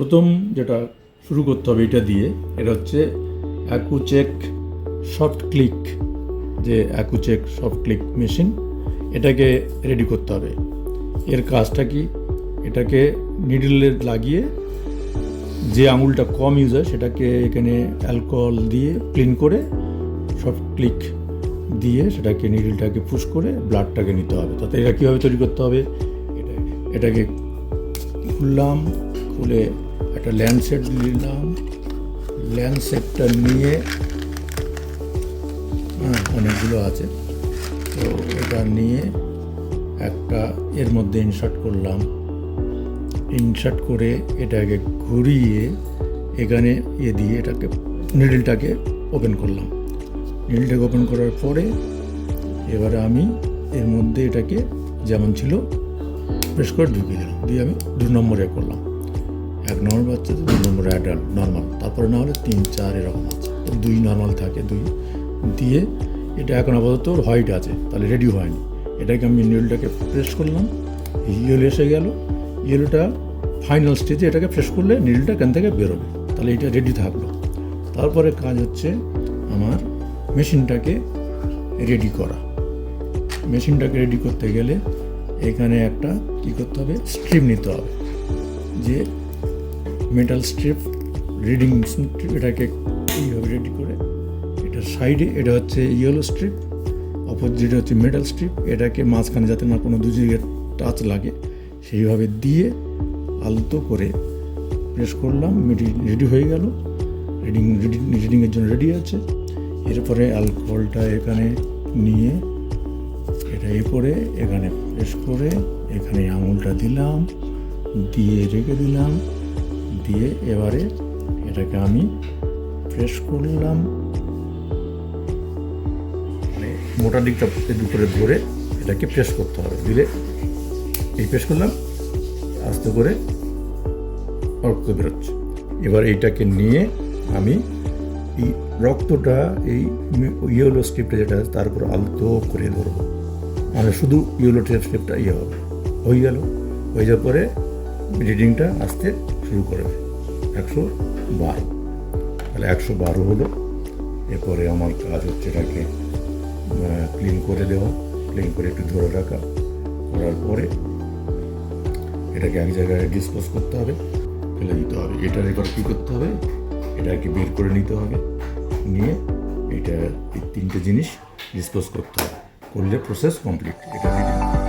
প্রথম যেটা শুরু করতে হবে এটা দিয়ে, এটা হচ্ছে অ্যাকুচেক সফট ক্লিক যে Accu Chek soft click machine এটাকে রেডি করতে হবে। এর কাজটা কি? এটাকে নিডলে লাগিয়ে যে আঙুলটা কম ইউজ হয় সেটাকে এখানে অ্যালকোহল দিয়ে ক্লিন করে সফট ক্লিক দিয়ে সেটাকে নিডলটাকে পুশ করে ব্লাডটাকে নিতে হবে। তাতে এটা কীভাবে তৈরি করতে হবে? এটা এটাকে খুললাম, খুলে একটা ল্যান্ডসেট নিলাম ল্যান্ডসেটটা নিয়ে হ্যাঁ অনেকগুলো আছে। তো এটা নিয়ে একটা এর মধ্যে ইনসার্ট করলাম। ইনসার্ট করে এটাকে ঘুরিয়ে এখানে ইয়ে দিয়ে এটাকে নিডলটাকে ওপেন করলাম। নিডলটাকে ওপেন করার পরে এবারে আমি এর মধ্যে এটাকে যেমন ছিল প্রেস করে ঢুকিয়ে দিলাম। দিয়ে আমি দু নম্বরে করলাম। এক নম্বর বাচ্চা দুই নম্বর অ্যাডাল্ট নর্মাল তারপরে না হলে তিন, চার এরকম আছে। তো দুই নর্মাল থাকে, দুই। দিয়ে এটা এখন আপাতত হোয়াইট আছে, তাহলে রেডি হয়নি। এটাকে আমি নীলটাকে প্রেস করলাম ইয়েলো এসে গেল। ইয়েলোটা ফাইনাল স্টেজে এটাকে প্রেস করলে নীলটা এখান থেকে বেরোবে, তাহলে এটা রেডি থাকল। তারপরে কাজ হচ্ছে আমার মেশিনটাকে রেডি করা। মেশিনটাকে রেডি করতে গেলে এখানে একটা কী করতে হবে? স্ট্রিপ নিতে হবে। যে মেটাল স্ট্রিপ রিডিং এটাকে এইভাবে রেডি করে, এটা সাইডে এটা হচ্ছে ইয়েলো স্ট্রিপ অপর যেটা হচ্ছে মেটাল স্ট্রিপ এটাকে মাঝখানে যাতে না কোনো দু জায়গায় টাচ লাগে, সেইভাবে দিয়ে আলতো করে প্রেস করলাম রেডি হয়ে গেল রিডিং রিডিং রিডিংয়ের জন্য রেডি আছে, এরপরে অ্যালকোহলটা এখানে নিয়ে, এটা এ করে, এখানে প্রেস করে, এখানে আঙুলটা দিলাম, দিয়ে রেখে দিলাম দিয়ে এবারে এটাকে আমি প্রেস করলাম মানে মোটা দিকটা দুপুরে ধরে এটাকে প্রেস করতে হবে। দিলে এই প্রেস করলাম, আস্তে করে রক্ত বেরোচ্ছে। এবার এইটাকে নিয়ে আমি এই রক্তটা, এই ইয়েলো স্ট্রিপটা যেটা তার উপর আলতো করে ধরবো। মানে শুধু ইয়েলো স্ট্রিপটা ইয়ে হবে, হয়ে গেল। হয়ে যাওয়ার পরে রিডিংটা আসতে শুরু করবে একশো বারো। তাহলে একশো বারো হলো। এরপরে আমার কাজ হচ্ছে এটাকে ক্লিন করে দেওয়া। ক্লিন করে একটু ধরে রাখা। করার পরে এটাকে এক জায়গায় ডিসপোজ করতে হবে। ফেলে দিতে হবে। এটার এবার কী করতে হবে? এটাকে বের করে নিতে হবে। নিয়ে এটা এই তিনটে জিনিস ডিসপোজ করতে হবে। করলে প্রসেস কমপ্লিট এটা